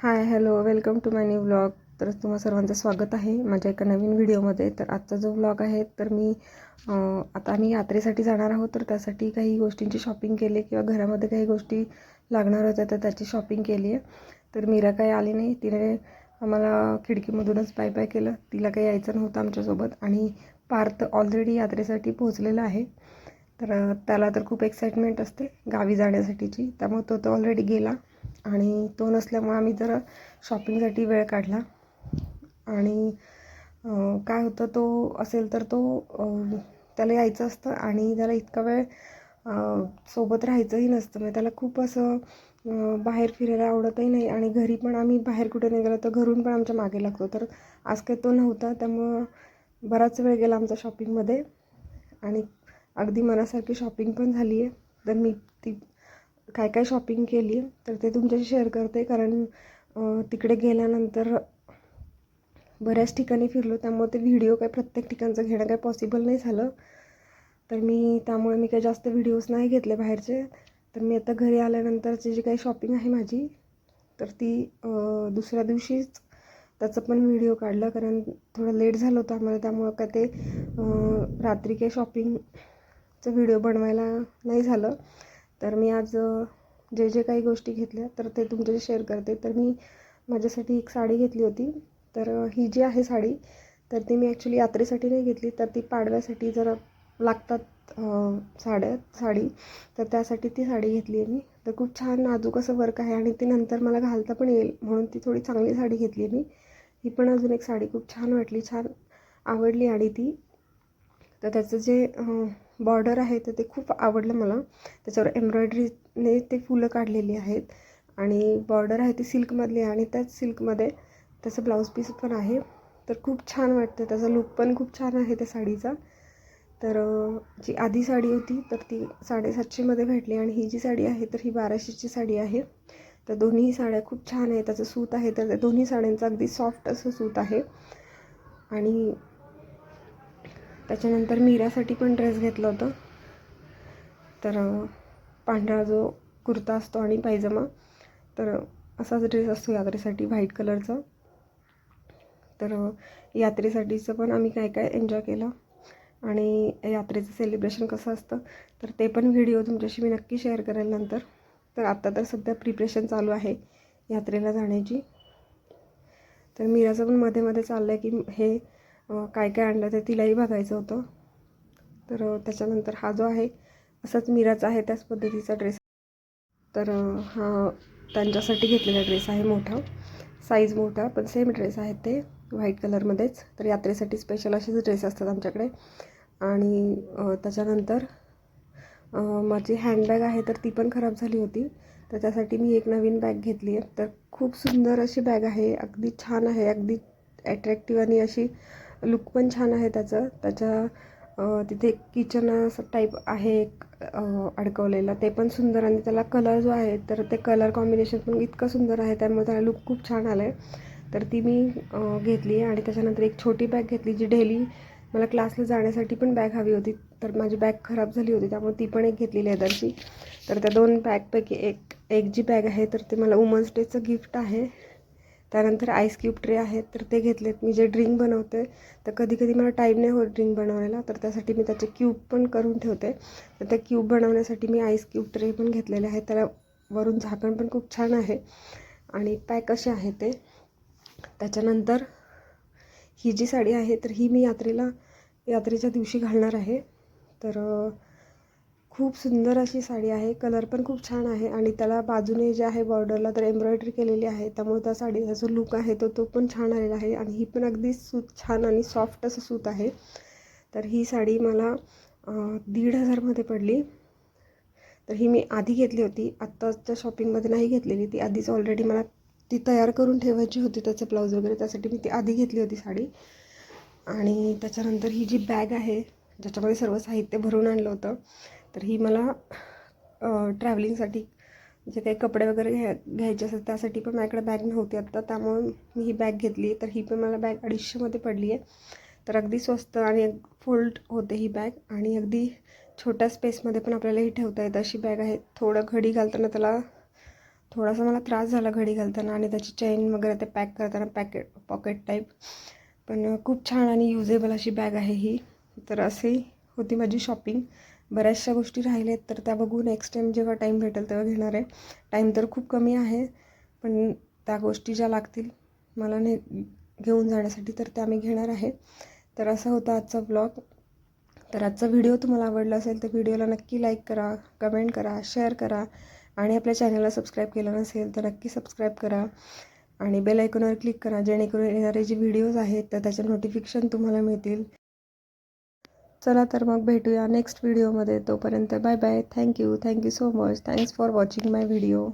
Hi hello welcome to my new vlog. तर तुम्हा सर्वांचं स्वागत आहे माझ्या एका नवीन व्हिडिओमध्ये. तर आजचा जो व्लॉग आहे तर मी आता आम्ही यात्रेसाठी जाणार आहोत. तर त्यासाठी काही गोष्टींची शॉपिंग केली किंवा घरामध्ये काही गोष्टी लागणार होत्या तर त्याची शॉपिंग केली आहे. तर मीरा काही आली नाही. तिने आम्हाला खिडकीमधूनच बाय बाय केलं. तिला काही यायचं नव्हतं आमच्यासोबत आणि पार्थ ऑलरेडी यात्रेसाठी पोहोचलेला आहे. तर त्याला तर खूप एक्साइटमेंट असते गावी जाण्यासाठीची. त्यामुळे तो तर ऑलरेडी गेला. आणि तो नसल्यामुळे आम्ही जरा शॉपिंगसाठी वेळ काढला. आणि काय होतं तो असेल तर तो त्याला यायचं असतं आणि त्याला इतका वेळ सोबत राहायचंही नसतं. म्हणजे त्याला खूप असं बाहेर फिरायला आवडतही नाही आणि घरी पण आम्ही बाहेर कुठे नाही गेलो तर घरून पण आमच्या मागे लागतो. तर आज काही तो नव्हता त्यामुळं बराच वेळ गेला आमचा शॉपिंगमध्ये आणि अगदी मनासारखी शॉपिंग पण झाली आहे तर मी ती काय काय शॉपिंग केली तर ते तुमच्याशी शेअर करते. कारण तिकडे गेल्यानंतर बऱ्याच ठिकाणी फिरलो. त्यामुळे ते व्हिडिओ काय प्रत्येक ठिकाणचं घेणं काय पॉसिबल नाही झालं. तर मी त्यामुळे मी काही जास्त व्हिडिओज नाही घेतले बाहेरचे. तर मी आता घरी आल्यानंतरची जी काही शॉपिंग आहे माझी तर ती दुसऱ्या दिवशीच त्याचं पण व्हिडिओ काढला. कारण थोडं लेट झालं होतं आम्हाला. त्यामुळं काय ते रात्री काही शॉपिंगचं व्हिडिओ बनवायला नाही झालं. तर मी आज जे जे काही गोष्टी घेतल्या तर ते तुमच्याशी शेअर करते. तर मी माझ्यासाठी एक साडी घेतली होती. तर ही जी आहे साडी तर ती मी ॲक्च्युली यात्रेसाठी नाही घेतली. तर ती पाडव्यासाठी जरा लागतात साड्या साडी. तर त्यासाठी ती साडी घेतली आहे मी. तर खूप छान नाजूक असं वर्क आहे आणि ती नंतर मला घालता पण येईल म्हणून ती थोडी चांगली साडी घेतली आहे मी. ही पण अजून एक साडी खूप छान वाटली छान आवडली आणि ती. तर त्याचं जे बॉर्डर आहे तर ते खूप आवडलं मला. त्याच्यावर एम्ब्रॉयडरीने ते फुलं काढलेली आहेत. आणि बॉर्डर आहे ती सिल्कमधली आणि त्याच सिल्कमध्ये त्याचं ब्लाऊज पीस पण आहे. तर खूप छान वाटतं. त्याचा लुक पण खूप छान आहे त्या साडीचा. तर जी आधी साडी होती तर ती साडेसातशेमध्ये भेटली आणि ही जी साडी आहे तर ही बाराशेची साडी आहे. तर दोन्ही साड्या खूप छान आहे त्याचं सूत आहे तर त्या दोन्ही साड्यांचं अगदी सॉफ्ट असं सूत आहे. आणि त्याच्यानंतर मीरासाठी पण ड्रेस घेतलं होतं. तर पांढरा जो कुर्ता असतो आणि पायजमा तर असाच ड्रेस असतो यात्रेसाठी व्हाईट कलरचा तर यात्रेसाठीचं पण आम्ही काय काय एन्जॉय केलं. आणि यात्रेचं सेलिब्रेशन कसं असतं तर ते पण व्हिडिओ तुमच्याशी मी नक्की शेअर करेल नंतर. तर आत्ता तर सध्या प्रिपरेशन चालू आहे यात्रेला जाण्याची. तर मीराचं पण मध्ये मध्ये चाललं आहे की हे काय काय आणलं ते तिलाही बघायचं होतं. तर त्याच्यानंतर हा जो आहे असाच मिराचा आहे त्याच पद्धतीचा ड्रेस तर हा त्यांच्यासाठी घेतलेला ड्रेस आहे मोठा. साईज मोठा पण सेम ड्रेस आहेत ते व्हाईट कलरमध्येच तर यात्रेसाठी स्पेशल असेच ड्रेस असतात आमच्याकडे. आणि त्याच्यानंतर माझी हँडबॅग आहे तर ती पण खराब झाली होती. तर त्यासाठी मी एक नवीन बॅग घेतली आहे. तर खूप सुंदर अशी बॅग आहे. अगदी छान आहे. अगदी ॲट्रॅक्टिव्ह आणि अशी लुक पण छान आहे त्याचं. त्याच्या तिथे किचन असं टाईप आहे एक अडकवलेलं. ते पण सुंदर आणि त्याला कलर जो आहे तर ते कलर कॉम्बिनेशन पण इतकं सुंदर आहे. त्यामुळे त्याला लुक खूप छान आलं आहे तर ती मी घेतली आणि त्याच्यानंतर एक छोटी बॅग घेतली जी डेली मला क्लासला जाण्यासाठी पण बॅग हवी होती. तर माझी बॅग खराब झाली होती त्यामुळे ती पण एक घेतली लेदरची तर त्या दोन बॅगपैकी एक एक जी बॅग आहे तर ते मला वुमन्स डेचं गिफ्ट आहे. त्यानंतर आईस क्यूब ट्रे आहेत तर ते घेतलेत. मी जे ड्रिंक बनवते तर कधी कधी मला टाईम नाही होत ड्रिंक बनवायला तर त्यासाठी मी त्याचे क्यूब पण करून ठेवते. तर त्या क्यूब बनवण्यासाठी मी आईस क्यूब ट्रे पण घेतलेले आहेत. त्याला वरून झाकण पण खूप छान आहे. आणि पॅक असे आहे ते. त्याच्यानंतर ही जी साडी आहे तर ही मी यात्रेला यात्रेच्या दिवशी घालणार आहे. तर खूप सुंदर अशी साडी आहे. कलर पण खूप छान आहे आणि त्याला बाजूने जे आहे बॉर्डरला तर एम्ब्रॉयडरी केलेली आहे. त्यामुळे त्या साडीचा जो लुक आहे तो तो पण छान आलेला आहे आणि ही पण अगदी सूत छान आणि सॉफ्ट असं सूत आहे. तर ही साडी मला दीड हजारमध्ये पडली. तर ही मी आधी घेतली होती. आत्ताच्या शॉपिंगमध्ये नाही घेतलेली. ती आधीच ऑलरेडी मला ती तयार करून ठेवायची होती. त्याचं ब्लाऊज वगैरे. त्यासाठी मी ती आधी घेतली होती साडी. आणि त्याच्यानंतर ही जी बॅग आहे ज्याच्यामध्ये सर्व साहित्य भरून आणलं होतं तर ही मला ट्रॅव्हलिंगसाठी जे काही कपडे वगैरे घ्या घ्यायचे असतात त्यासाठी पण माझ्याकडे बॅग नव्हती आत्ता. त्यामुळे मी ही बॅग घेतली तर ही पण मला बॅग अडीचशेमध्ये पडली आहे. तर अगदी स्वस्त आणि फोल्ड होते ही बॅग आणि अगदी छोट्या स्पेसमध्ये पण आपल्याला ही ठेवता येतं. अशी बॅग आहे. थोडं घडी घालताना त्याला थोडासा मला त्रास झाला घडी घालताना आणि त्याची चेन वगैरे ते पॅक करताना पॅकेट पॉकेट टाईप पण खूप छान आणि युजेबल अशी बॅग आहे ही. तर असे होती माझी शॉपिंग बऱ्याचशा गोष्टी राहिल्या आहेत तर त्या बघू नेक्स्ट टाईम जेव्हा टाईम भेटेल तेव्हा घेणार आहे. टाईम तर खूप कमी आहे पण त्या गोष्टी ज्या लागतील मला ने घेऊन जाण्यासाठी तर त्या मी घेणार आहे. तर असा होता आजचा ब्लॉग तर आजचा व्हिडिओ तुम्हाला आवडला असेल तर व्हिडिओला नक्की लाईक करा कमेंट करा शेअर करा. आणि आपल्या चॅनलला सबस्क्राईब केलं नसेल तर नक्की सबस्क्राईब करा. आणि बेल आयकॉनवर क्लिक करा जेणेकरून येणारे जे व्हिडिओज आहेत तर त्याचे नोटिफिकेशन तुम्हाला मिळतील. चला तर मग भेटूया नेक्स्ट व्हिडिओमध्ये तोपर्यंत bye bye thank you thank you so much thanks for watching my video